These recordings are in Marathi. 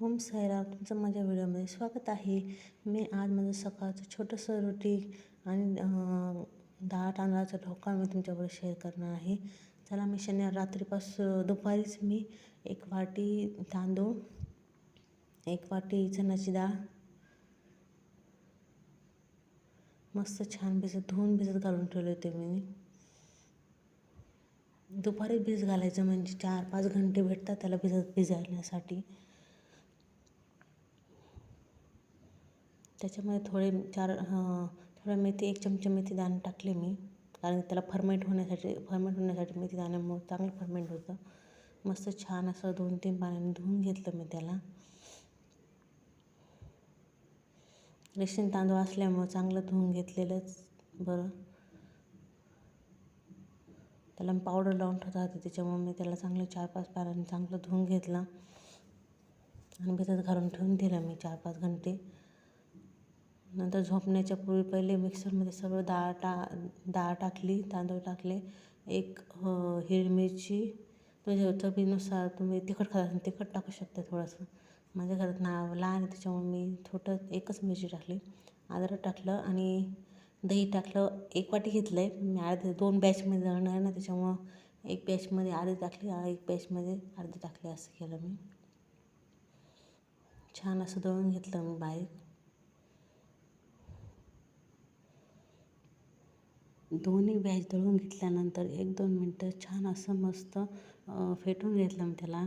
ओम साईराम तुमचं माझ्या व्हिडिओमध्ये स्वागत आहे. मी आज माझं सकाळचं छोटंसं रोटी आणि डाळ तांदळाचा ढोका मी तुमच्याबरोबर शेअर करणार आहे. चला मी शनिवार रात्रीपासून दुपारीच मी एक वाटी तांदूळ एक वाटी चण्याची डाळ मस्त छान भिजत धुवून भिजत घालून ठेवले होते मी. दुपारी भिज घालायचं म्हणजे चार पाच घंटे भेटतात त्याला भिजत भिजायण्यासाठी त्याच्यामध्ये थोडे चार थोडं मेथी एक चमचा मेथी दाणे टाकले मी. कारण त्याला फर्मेंट होण्यासाठी फर्मेंट होण्यासाठी मेथी दाण्यामुळं चांगलं फर्मेंट होतं. मस्त छान असं दोन तीन पाण्याने धुवून घेतलं मी त्याला. रेशन तांदूळ असल्यामुळं चांगलं धुवून घेतलेलंच बरं. त्याला मी पावडर लावून ठेवत होते त्याच्यामुळे मी त्याला चांगलं चार पाच पाण्याने चांगलं धुवून घेतलं. आणि भिजत घालून ठेवून दिलं मी चार पाच घंटे. नंतर झोपण्याच्या पूर्वी पहिले मिक्सरमध्ये सगळं डाळ टा डाळ टाकली तांदूळ टाकले एक हिरवी मिरची. तुझ्या चवीनुसार तुम्ही तिखट खात तिखट टाकू शकता थोडंसं. माझ्या घरात ना लहान आहे त्याच्यामुळे मी थोडं एकच मिरची टाकली. अद्रक टाकलं आणि दही टाकलं एक वाटी घेतलं आहे मी अर्धे दोन बॅचमध्ये जाणार ना त्याच्यामुळं एक बॅचमध्ये अर्धी टाकली एक बॅचमध्ये अर्धी टाकली असं केलं मी. छान असं दळून घेतलं मी बारीक. दोन्ही बॅच दळून घेतल्यानंतर एक दोन मिनटं छान असं मस्त फेटून घेतलं मी त्याला.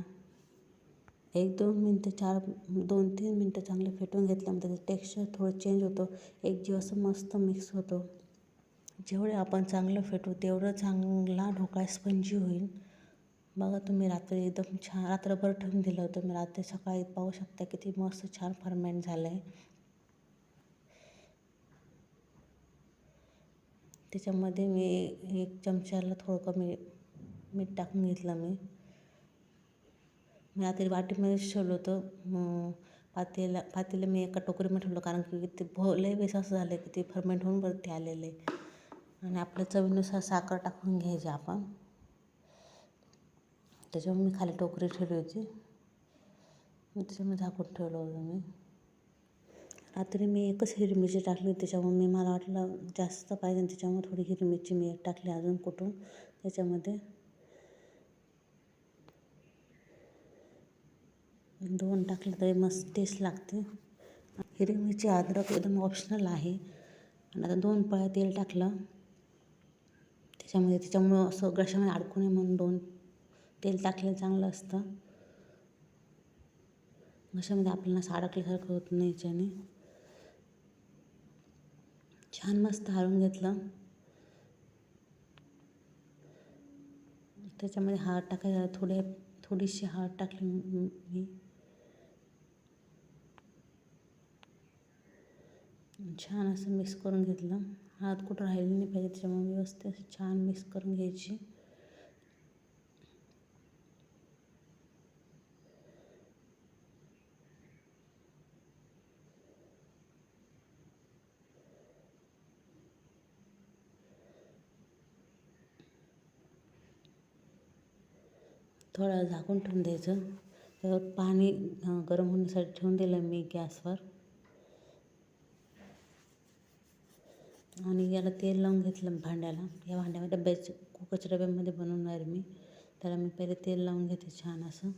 एक दोन मिनटं चार दोन तीन मिनटं चांगलं फेटून घेतलं मग त्याचं टेक्स्चर थोडं चेंज होतं. एक जीव असं मस्त मिक्स होतो. जेवढे आपण चांगलं फेटू तेवढं चांगला ढोकळा स्पंजी होईल. बघा तुम्ही रात्री एकदम छान रात्रभर ठेवून दिलं होतं. मी रात्री सकाळी पाहू शकता किती मस्त छान फर्मेंट झालं आहे त्याच्यामध्ये मी एक चमच्याला थोडं कमी मीठ टाकून घेतलं मी. मी आता वाटीमध्येच ठेवलं होतं. पातेला पातेलं मी एका टोकरीमध्ये ठेवलं कारण की ते भो लय वेळेस असं झालं की ते फर्मेंट होऊन वरती आलेलं. आहे आणि आपल्या चवीनुसार साखर टाकून घ्यायची आपण. त्याच्यामुळे मी खाली टोकरी ठेवली होती. त्याच्यामुळे झाकून ठेवलं होतं मी. आता मी एकच हिरवी मिरची टाकली त्याच्यामुळे मी मला वाटलं जास्त पाहिजे त्याच्यामुळे थोडी हिरवी मिरची मी टाकली अजून कुठून त्याच्यामध्ये. दोन टाकलं तरी मस्त टेस्ट लागते. हिरवी मिरची अद्रक एकदम ऑप्शनल आहे. आणि आता दोन पळ्या तेल टाकलं. त्याच्यामध्ये त्याच्यामुळं असं ग्रशामध्ये अडकू नये म्हणून दोन तेल टाकलेलं चांगलं असतं. घशामध्ये आपल्याला असं अडकल्यासारखं होत नाही याच्याने. छान मस्त हारून घेतलं. त्याच्यामध्ये हार टाकायला थोडे थोडीशी हार टाकली मी. छान असं मिक्स करून घेतलं. हात कुठं राहिली नाही पाहिजे त्याच्यामुळे व्यवस्थित असं छान मिक्स करून घ्यायची. थोडा झाकून ठेवून द्यायचं. त्यावर पाणी गरम होण्यासाठी ठेवून दिलं मी गॅसवर. आणि याला तेल लावून घेतलं भांड्याला. या भांड्यामध्ये डब्याचे कुकरच्या डब्यामध्ये बनवणार मी. त्याला मी पहिले तेल लावून घेते छान असं.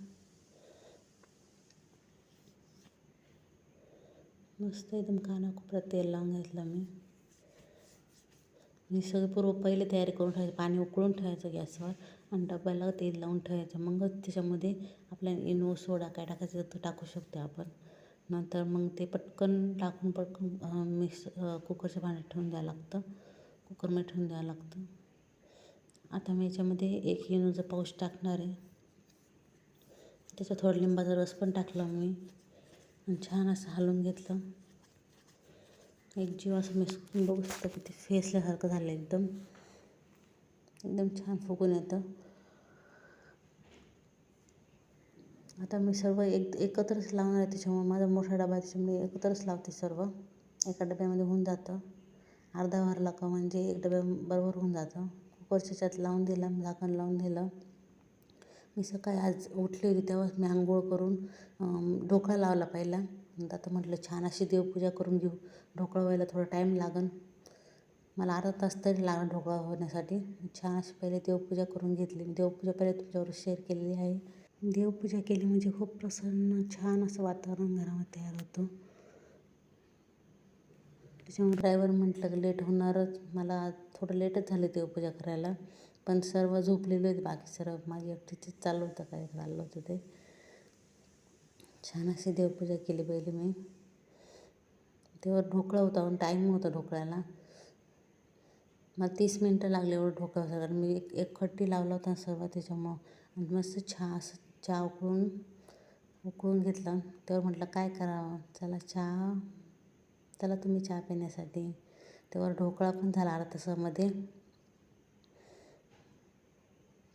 मस्त एकदम कानाकोपऱ्यात तेल लावून घेतलं मी. मी सगळं पूर्व पहिले तयारी करून ठेवायचं. पाणी उकळून ठेवायचं गॅसवर. आणि डब्याला तेल लावून ठेवायचं. मग त्याच्यामध्ये आपल्या इनो सोडा काय टाकायचं तर टाकू शकतो आपण. नंतर मग ते पटकन टाकून पटकन मिक्स कुकरच्या पाण्यात ठेवून द्यावं लागतं. कुकरमध्ये ठेवून द्यावं लागतं. आता मी याच्यामध्ये एक इनोचं पाऊच टाकणार आहे. त्याचा थोडं लिंबाचा रस पण टाकला मी. आणि छान असं हलवून घेतलं. एक जीव असं मिक्स करून बघू शकता किती फेसल्यासारखं झालं एकदम. एकदम छान फुगून येतं. आता मी सर्व एक एकत्रच लावणार आहे त्याच्यामुळे माझा मोठा डबा आहे त्याच्यामुळे एकत्रच लावते सर्व. एका डब्यामध्ये होऊन जातं. अर्धा भरला का म्हणजे एक डब्या बरोबर होऊन जातं. कुकरच्या याच्यात लावून दिलं झाकण लावून दिलं. मी सकाळी आज उठली होती तेव्हाच मी आंघोळ करून ढोकळा लावला पहिला. आता म्हटलं छान अशी देवपूजा करून घेऊ. ढोकळा व्हायला थोडा टाईम लागन. मला अर्धा तास तरी लागला ढोकळा होण्यासाठी. छान अशी पहिले देवपूजा करून घेतली. देवपूजा पहिले तुमच्यावर शेअर केलेली आहे. देवपूजा केली म्हणजे खूप प्रसन्न छान असं वातावरण घरामध्ये तयार होतं. त्याच्यामुळे ड्रायव्हर म्हटलं की लेट होणारच. मला थोडं लेटच झाले देवपूजा करायला. पण सर्व झोपलेले होते. बाकी सर्व माझी एकटीचीच चालू होतं. काय चाललं होतं ते. छान अशी देवपूजा केली पहिली मी. तेव्हा ढोकळा होता. पण टाईम होता ढोकळ्याला. मला तीस मिनटं लागले एवढं ढोकळा कारण मी एक एक खट्टी लावला होता सर्व त्याच्यामुळं. आणि मस्त छा असं चहा उकळून उकळून घेतला. तेव्हा म्हटलं काय करावं? चला चहा चला तुम्ही चहा पिण्यासाठी. तेव्हा ढोकळा पण झाला अर्धा तासामध्ये.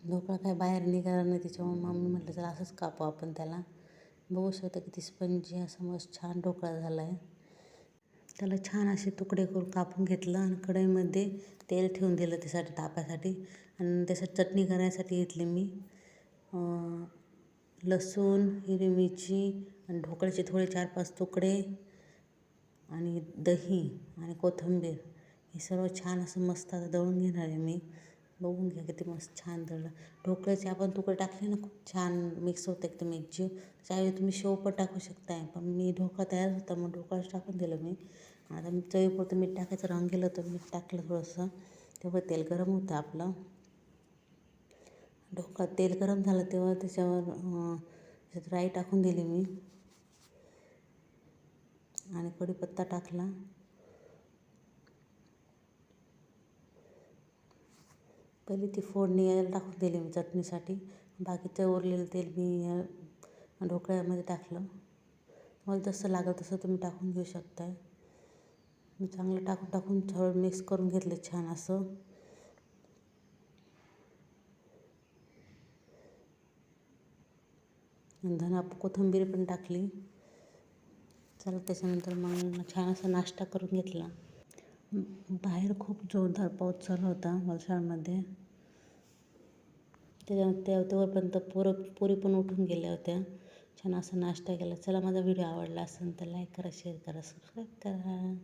ढोकळा काय बाहेर निघाला नाही त्याच्यामुळे मम्मी म्हटलं चला असंच कापू आपण त्याला. बघू शकता किती स्पंजी असं मस्त छान ढोकळा झाला आहे त्याला छान असे तुकडे करून कापून घेतलं आणि कढईमध्ये तेल ठेवून दिलं त्यासाठी तापासाठी. आणि त्यासाठी चटणी करण्यासाठी घेतली मी. लसूण हिरवी मिरची आणि ढोकळ्याचे थोडे चार पाच तुकडे आणि दही आणि कोथिंबीर. हे सर्व छान असं मस्त आता दळून घेणार आहे मी. बघून घ्या किती मस्त छान दळलं. ढोकळ्याचे आपण तुकडे टाकले ना खूप छान मिक्स होतं एकदम एकजीव. त्याच्याऐवजी तुम्ही शेव पण टाकू शकताय. पण मी ढोकळा तयार होता मग ढोकळाच टाकून दिलं मी. आता मी चवीपुरतं मीठ टाकायचं रंग गेलं तर मीठ टाकलं थोडंसं. तेव्हा तेल गरम होतं आपलं. ढोकळा तेल गरम झालं तेव्हा त्याच्यावर त्याच्यात राई टाकून दिली मी. आणि कढीपत्ता टाकला. पहिली ती फोडणी यायला टाकून दिली मी चटणीसाठी. बाकीचं उरलेलं तेल मी ढोकळ्यामध्ये टाकलं. मला जसं लागलं तसं तुम्ही टाकून घेऊ शकताय. मी चांगलं टाकून टाकून थोडं मिक्स करून घेतलं छान असं. धना कोथिंबीर पण टाकली. चला त्याच्यानंतर मग छान असा नाश्ता करून घेतला. बाहेर खूप जोरदार पाऊस चालू होता वलसाडमध्ये त्याच्यानंतर त्या तेव्हापर्यंत पोरं पोरी पण उठून गेल्या होत्या. छान असा नाश्ता केला. चला माझा व्हिडिओ आवडला असेल तर लाईक करा शेअर करा सबस्क्राईब करा.